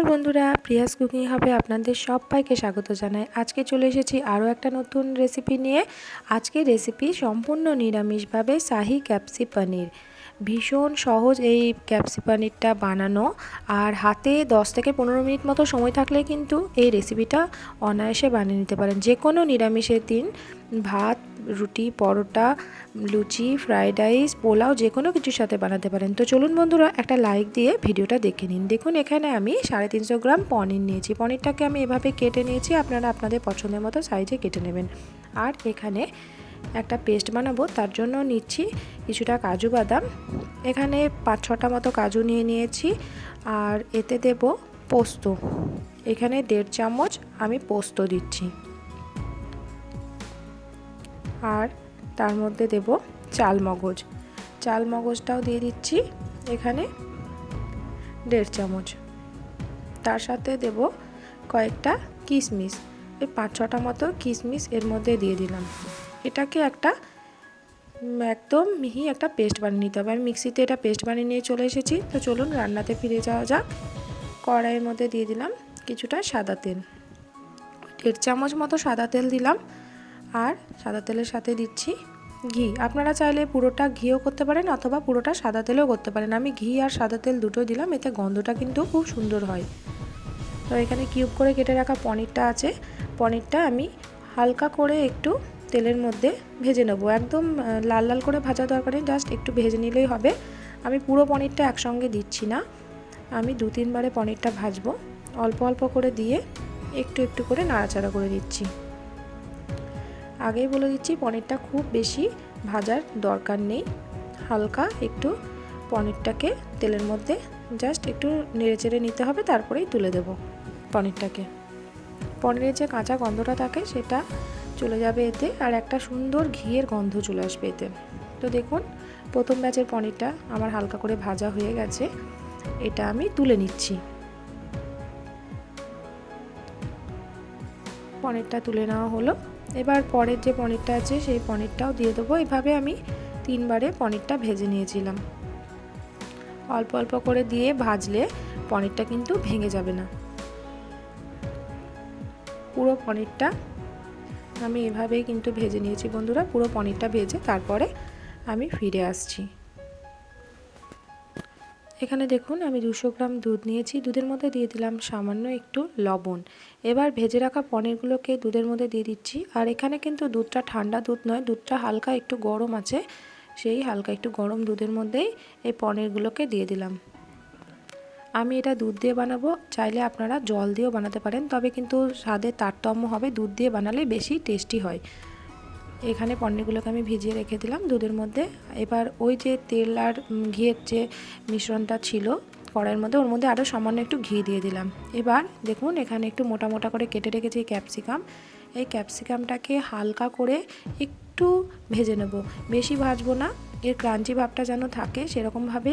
নমস্কার বন্ধুরা, Prius cooking হবে আপনাদের সবাইকে স্বাগত জানাই। আজকে চলে এসেছি আরও একটা নতুন রেসিপি নিয়ে। আজকে রেসিপি সম্পূর্ণ নিরামিষভাবে শাহি ক্যাপসি পনির। ভীষণ সহজ এই ক্যাপসি পনিরটা বানানো। আর হাতে 10 থেকে পনেরো মিনিট মতো সময় থাকলে কিন্তু এই রেসিপিটা অনায়াসে বানিয়ে নিতে পারেন। যে কোনো নিরামিষের দিন ভাত, রুটি, পরোটা, লুচি ফ্রাইড রাইস পোলাও যে কোনো কিছুর সাথে বানাতে পারেন। তো চলুন বন্ধুরা, একটা লাইক দিয়ে ভিডিওটা দেখে নিন। দেখুন, এখানে আমি সাড়ে তিনশো গ্রাম পনির নিয়েছি। পনিরটাকে আমি এভাবে কেটে নিয়েছি, আপনারা আপনাদের পছন্দের মতো সাইজে কেটে নেবেন। আর এখানে একটা পেস্ট বানাবো, তার জন্য নিচ্ছি কিছুটা কাজু বাদাম। এখানে পাঁচ ছটা মতো কাজু নিয়ে নিয়েছি, আর এতে দেব পোস্ত। এখানে দেড় চামচ আমি পোস্ত দিচ্ছি। আর তার মধ্যে দেব চাল মগজ। চাল মগজটাও দিয়ে দিচ্ছি, এখানে দেড় চামচ। তার সাথে দেব কয়েকটা কিশমিশ এই পাঁচ ছটা মতো কিশমিশ এর মধ্যে দিয়ে দিলাম। এটাকে একটা একদম মিহি একটা পেস্ট বানিয়ে নিতে হবে। আমি মিক্সিতে এটা পেস্ট বানিয়ে নিয়ে চলে এসেছি। তো চলুন রান্নাতে ফিরে যাওয়া যাক। কড়াইয়ের মধ্যে দিয়ে দিলাম কিছুটা সাদা তেল। দেড় চামচ মতো সাদা তেল দিলাম। আর সাদা তেলের সাথে দিচ্ছি ঘি। আপনারা চাইলে পুরোটা ঘিও করতে পারেন অথবা পুরোটা সাদা তেলেও করতে পারেন। আমি ঘি আর সাদা তেল দুটো দিলাম। এতে গন্ধটা কিন্তু খুব সুন্দর হয়। তো এখানে কিউব করে কেটে রাখা পনিরটা আছে। পনিরটা আমি হালকা করে একটু তেলের মধ্যে ভেজে নেব। একদম লাল লাল করে ভাজা দরকার নেই জাস্ট একটু ভেজে নিলেই হবে। আমি পুরো পনিরটা একসঙ্গে দিচ্ছি না। আমি দু তিনবারে পনিরটা ভাজবো। অল্প অল্প করে দিয়ে একটু একটু করে নাড়াচাড়া করে দিচ্ছি। আগেই বলে দিচ্ছি, পনিরটা খুব বেশি ভাজার দরকার নেই। হালকা একটু পনিরটাকে তেলের মধ্যে জাস্ট একটু নেড়ে চেড়ে নিতে হবে, তারপরেই তুলে দেব পনিরটাকে। পনিরের যে কাঁচা গন্ধটা থাকে, সেটা চলে যাবে এতে, আর একটা সুন্দর ঘিয়ের গন্ধ চলে আসবে এতে। তো দেখুন, প্রথম ব্যাচের পনিরটা আমার হালকা করে ভাজা হয়ে গেছে। এটা আমি তুলে নিচ্ছি। পনিরটা তুলে নেওয়া হলো। এবার পরের যে পনিরটা আছে, সেই পনিরটাও দিয়ে দেবো। এভাবে আমি তিনবারে পনিরটা ভেজে নিয়েছিলাম। অল্প অল্প করে দিয়ে ভাজলে পনিরটা কিন্তু ভেঙে যাবে না। পুরো পনিরটা আমি এভাবেই কিন্তু ভেজে নিয়েছি বন্ধুরা, পুরো পনিরটা ভেজে তারপরে আমি ফিরে আসছি। এখানে দেখুন, আমি দুশো গ্রাম দুধ নিয়েছি, দুধের মধ্যে দিয়ে দিলাম সামান্য একটু লবণ। এবার ভেজে রাখা পনিরগুলোকে দুধের মধ্যে দিয়ে দিচ্ছি, আর এখানে কিন্তু দুধটা ঠান্ডা দুধ নয়, দুধটা হালকা একটু গরম আছে, সেই হালকা একটু গরম দুধের মধ্যেই এই পনিরগুলোকে দিয়ে দিলাম। আমি এটা দুধ দিয়ে বানাবো, চাইলে আপনারা জল দিয়েও বানাতে পারেন, তবে কিন্তু স্বাদের তারতম্য হবে দুধ দিয়ে বানালে বেশি টেস্টি হয়। এখানে পনিরগুলোকে আমি ভিজিয়ে রেখে দিলাম দুধের মধ্যে। এবার ওই যে তেল আর ঘিয়ের যে মিশ্রণটা ছিল কড়াইয়ের মধ্যে, ওর মধ্যে আরও সামান্য একটু ঘি দিয়ে দিলাম। এবার দেখুন, এখানে একটু মোটা মোটা করে কেটে রেখেছি ক্যাপসিকাম। এই ক্যাপসিকামটাকে হালকা করে একটু ভেজে নেব। বেশি ভাজবো না, এর ক্রাঞ্চি ভাবটা যেন থাকে, সেরকমভাবে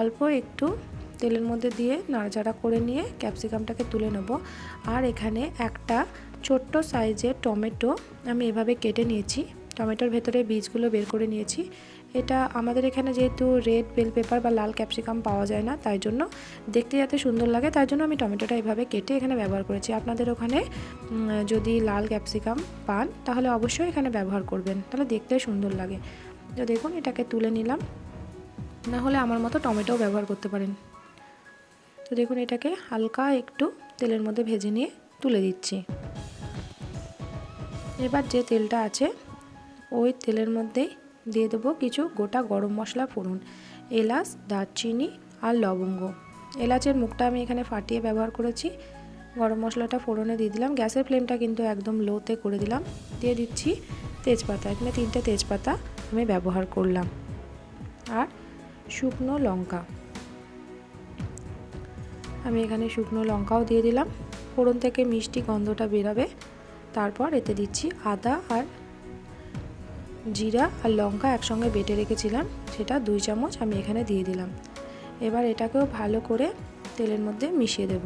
অল্প একটু তেলের মধ্যে দিয়ে নাড়াচাড়া করে নিয়ে ক্যাপসিকামটাকে তুলে নেব। আর এখানে একটা ছোট্ট সাইজের টমেটো আমি এভাবে কেটে নিয়েছি। টমেটোর ভেতরে বীজগুলো বের করে নিয়েছি। এটা আমাদের এখানে যেহেতু রেড বেল পেপার বা লাল ক্যাপসিকাম পাওয়া যায় না, তাই জন্য দেখতে যাতে সুন্দর লাগে, তাই জন্য আমি টমেটোটা এভাবে কেটে এখানে ব্যবহার করেছি। আপনাদের ওখানে যদি লাল ক্যাপসিকাম পান, তাহলে অবশ্যই এখানে ব্যবহার করবেন। তাহলে দেখতে সুন্দর লাগে। তো দেখুন, এটাকে তুলে নিলাম। না হলে আমার মতো টমেটোও ব্যবহার করতে পারেন। তো দেখুন, এটাকে হালকা একটু তেলের মধ্যে ভেজে নিয়ে তুলে দিচ্ছি। এবার যে তেলটা আছে, ওই তেলের মধ্যেই দিয়ে দেবো কিছু গোটা গরম মশলা ফোড়ন, এলাচ, দারচিনি আর লবঙ্গ। এলাচের মুখটা আমি এখানে ফাটিয়ে ব্যবহার করেছি। গরম মশলাটা ফোড়নে দিয়ে দিলাম। গ্যাসের ফ্লেমটা কিন্তু একদম লোতে করে দিলাম। দিয়ে দিচ্ছি তেজপাতা, এখানে তিনটে তেজপাতা আমি ব্যবহার করলাম। আর শুকনো লঙ্কা। আমি এখানে শুকনো লঙ্কাও দিয়ে দিলাম। ফোড়ন থেকে মিষ্টি গন্ধটা বেরাবে। তারপর এতে দিচ্ছি আদা আর জিরা আর লঙ্কা একসঙ্গে বেটে রেখেছিলাম। সেটা দুই চামচ আমি এখানে দিয়ে দিলাম। এবার এটাকেও ভালো করে তেলের মধ্যে মিশিয়ে দেব।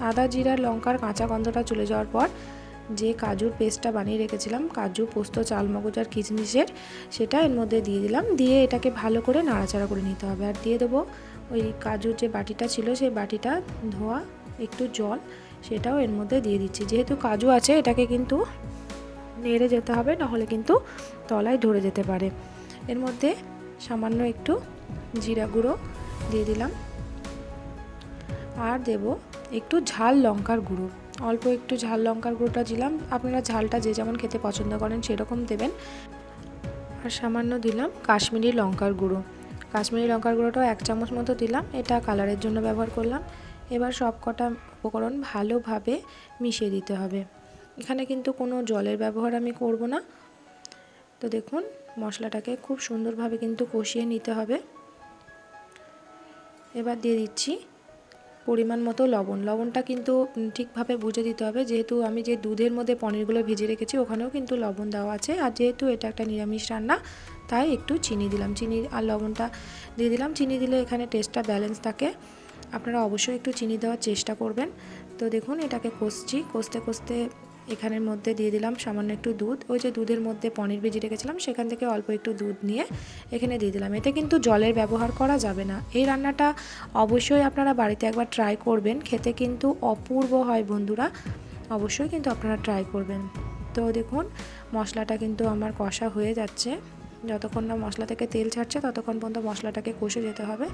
আদা, জিরা লঙ্কার কাঁচা গন্ধটা চলে যাওয়ার পর যে কাজুর পেস্টটা বানিয়ে রেখেছিলাম, কাজু, পোস্ত, চালমগজ আর কিচমিচের সেটা এর মধ্যে দিয়ে দিলাম। দিয়ে এটাকে ভালো করে নাড়াচাড়া করে নিতে হবে। আর দিয়ে দেবো ওই কাজুর যে বাটিটা ছিল, সেই বাটিটা ধোয়া, একটু জল, সেটাও এর মধ্যে দিয়ে দিচ্ছি। যেহেতু কাজু আছে, এটাকে কিন্তু নেড়ে যেতে হবে, নাহলে কিন্তু তলায় ধরে যেতে পারে। এর মধ্যে সামান্য একটু জিরা গুঁড়ো দিয়ে দিলাম। আর দেব একটু ঝাল লঙ্কার গুঁড়ো। অল্প একটু ঝাল লঙ্কার গুঁড়োটা দিলাম। আপনারা ঝালটা যে যেমন খেতে পছন্দ করেন, সেরকম দেবেন। আর সামান্য দিলাম কাশ্মীরি লঙ্কার গুঁড়ো। কাশ্মীরি লঙ্কার গুঁড়োটাও এক চামচ মতো দিলাম। এটা কালারের জন্য ব্যবহার করলাম। এবার সব কটা উপকরণ ভালোভাবে মিশিয়ে দিতে হবে। এখানে কিন্তু কোনো জলের ব্যবহার আমি করব না। তো দেখুন, মশলাটাকে খুব সুন্দরভাবে কিন্তু কষিয়ে নিতে হবে। এবার দিয়ে দিচ্ছি পরিমাণ মতো লবণ। লবণটা কিন্তু ঠিকভাবে বুঝে দিতে হবে। যেহেতু আমি যে দুধের মধ্যে পনিরগুলো ভেজে রেখেছি, ওখানেও কিন্তু লবণ দেওয়া আছে। আর যেহেতু এটা একটা নিরামিষ রান্না তাই একটু চিনি দিলাম। চিনি আর লবণটা দিয়ে দিলাম। চিনি দিলে এখানে টেস্টটা ব্যালেন্স থাকে। আপনারা অবশ্যই একটু চিনি দেওয়ার চেষ্টা করবেন। তো দেখুন, এটাকে কষছি। কষতে কষতে এখানের মধ্যে দিয়ে দিলাম সামান্য একটু দুধ। ওই যে দুধের মধ্যে পনির ভেজে রেখেছিলাম, সেখান থেকে অল্প একটু দুধ নিয়ে এখানে দিয়ে দিলাম। এতে কিন্তু জলের ব্যবহার করা যাবে না। এই রান্নাটা অবশ্যই আপনারা বাড়িতে একবার ট্রাই করবেন। খেতে কিন্তু অপূর্ব হয় বন্ধুরা। অবশ্যই কিন্তু আপনারা ট্রাই করবেন। তো দেখুন, মশলাটা কিন্তু আমার কষা হয়ে যাচ্ছে। যতক্ষণ না মশলা থেকে তেল ছাড়ছে ততক্ষণ পর্যন্ত মশলাটাকে কষে যেতে হবে।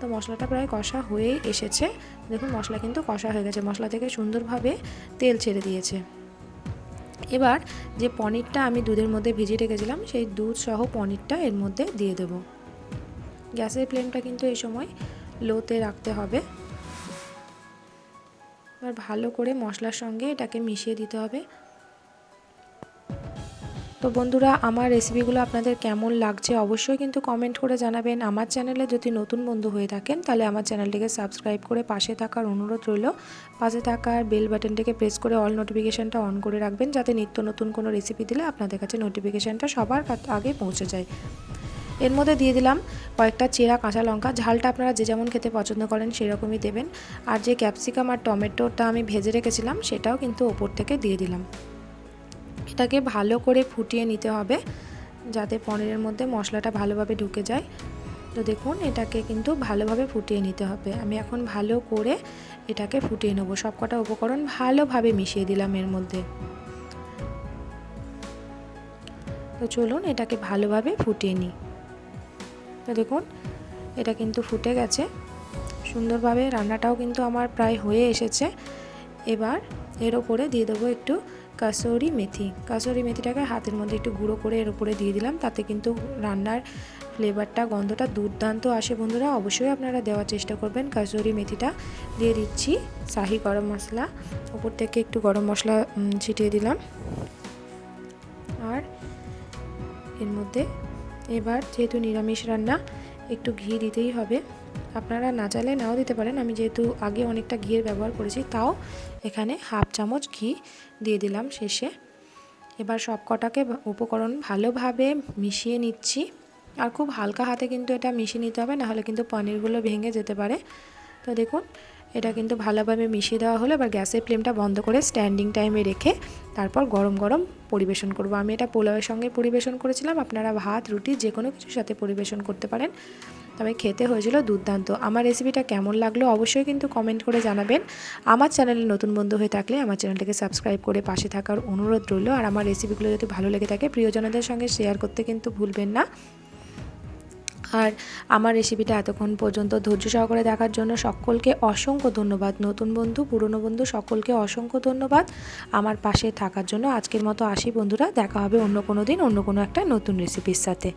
তো মশলাটা প্রায় কষা হয়েই এসেছে। দেখুন মশলা কিন্তু কষা হয়ে গেছে। মশলা থেকে সুন্দরভাবে তেল ছেড়ে দিয়েছে। এবার যে পনিরটা আমি দুধের মধ্যে ভিজিয়ে রেখেছিলাম, সেই দুধ সহ পনিরটা এর মধ্যে দিয়ে দেব। গ্যাসের ফ্লেমটা কিন্তু এই সময় লোতে রাখতে হবে। এবার ভালো করে মশলার সঙ্গে এটাকে মিশিয়ে দিতে হবে। তো বন্ধুরা, আমার রেসিপিগুলো আপনাদের কেমন লাগছে অবশ্যই কিন্তু কমেন্ট করে জানাবেন। আমার চ্যানেলে যদি নতুন বন্ধু হয়ে থাকেন, তাহলে আমার চ্যানেলটিকে সাবস্ক্রাইব করে পাশে থাকার অনুরোধ রইল। পাশে থাকার বেল বাটনটিকে প্রেস করে অল নোটিফিকেশানটা অন করে রাখবেন, যাতে নিত্য নতুন কোনো রেসিপি দিলে আপনাদের কাছে নোটিফিকেশানটা সবার আগে পৌঁছে যায়। এর মধ্যে দিয়ে দিলাম কয়েকটা চেরা কাঁচা লঙ্কা। ঝালটা আপনারা যে যেমন খেতে পছন্দ করেন, সেরকমই দেবেন। আর যে ক্যাপসিকাম আর টমেটোটা আমি ভেজে রেখেছিলাম, সেটাও কিন্তু ওপর থেকে দিয়ে দিলাম। এটাকে ভালো করে ফুটিয়ে নিতে হবে, যাতে পনিরের মধ্যে মশলাটা ভালোভাবে ঢুকে যায়। তো দেখুন, এটাকে কিন্তু ভালোভাবে ফুটিয়ে নিতে হবে। আমি এখন ভালো করে এটাকে ফুটিয়ে নেব। সবকটা উপকরণ ভালোভাবে মিশিয়ে দিলাম এর মধ্যে। তো চলুন, এটাকে ভালোভাবে ফুটিয়ে নিই। তো দেখুন, এটা কিন্তু ফুটে গেছে। সুন্দরভাবে রান্নাটাও কিন্তু আমার প্রায় হয়ে এসেছে। এবার এর ওপরে দিয়ে দেবো একটু কাসৌরি মেথি। কাসৌরি মেথিটাকে হাতের মধ্যে একটু গুঁড়ো করে এর উপরে দিয়ে দিলাম, তাতে কিন্তু রান্নার ফ্লেভারটা গন্ধটা দুর্দান্ত আসে বন্ধুরা। অবশ্যই আপনারা দেওয়ার চেষ্টা করবেন কাসৌরি মেথিটা। দিয়ে দিচ্ছি শাহি গরম মশলা। উপর থেকে একটু গরম মশলা ছিটিয়ে দিলাম। আর এর মধ্যে এবার যেহেতু নিরামিষ রান্না, একটু ঘি দিতেই হবে। আপনারা না চাইলে নাও দিতে পারেন। আমি যেহেতু আগে অনেকটা ঘিয়ের ব্যবহার করেছি, তাও এখানে হাফ চামচ ঘি দিয়ে দিলাম শেষে। এবার সব কটাকে উপকরণ ভালোভাবে মিশিয়ে নিচ্ছি। আর খুব হালকা হাতে কিন্তু এটা মিশিয়ে নিতে হবে, নাহলে কিন্তু পনিরগুলো ভেঙে যেতে পারে। তো দেখুন এটা কিন্তু ভালোভাবে মিশিয়ে দেওয়া হলো, এবার গ্যাসের ফ্লেমটা বন্ধ করে স্ট্যান্ডিং টাইমে রেখে তারপর গরম গরম পরিবেশন করব। আমি এটা পোলাওয়ের সঙ্গে পরিবেশন করেছিলাম, আপনারা ভাত, রুটি, যে কোনো কিছুর সাথে পরিবেশন করতে পারেন। তবে খেতে হয়েছিল দুর্দান্ত। আমার রেসিপিটা কেমন লাগল অবশ্যই কিন্তু কমেন্ট করে জানাবেন। আমার চ্যানেলে নতুন বন্ধু হয়ে থাকলে আমার চ্যানেলটিকে সাবস্ক্রাইব করে পাশে থাকার অনুরোধ রইল। আর আমার রেসিপিগুলো যদি ভালো লেগে থাকে, প্রিয়জনদের সঙ্গে শেয়ার করতে কিন্তু ভুলবেন না। আর আমার রেসিপিটা এতক্ষণ পর্যন্ত ধৈর্য সহকারে দেখার জন্য সকলকে অসংখ্য ধন্যবাদ। নতুন বন্ধু, পুরনো বন্ধু, সকলকে অসংখ্য ধন্যবাদ। আমার পাশে থাকার জন্য আজকের মতো আসি বন্ধুরা, দেখা হবে অন্য কোনো দিন অন্য কোনো একটা নতুন রেসিপির সাথে।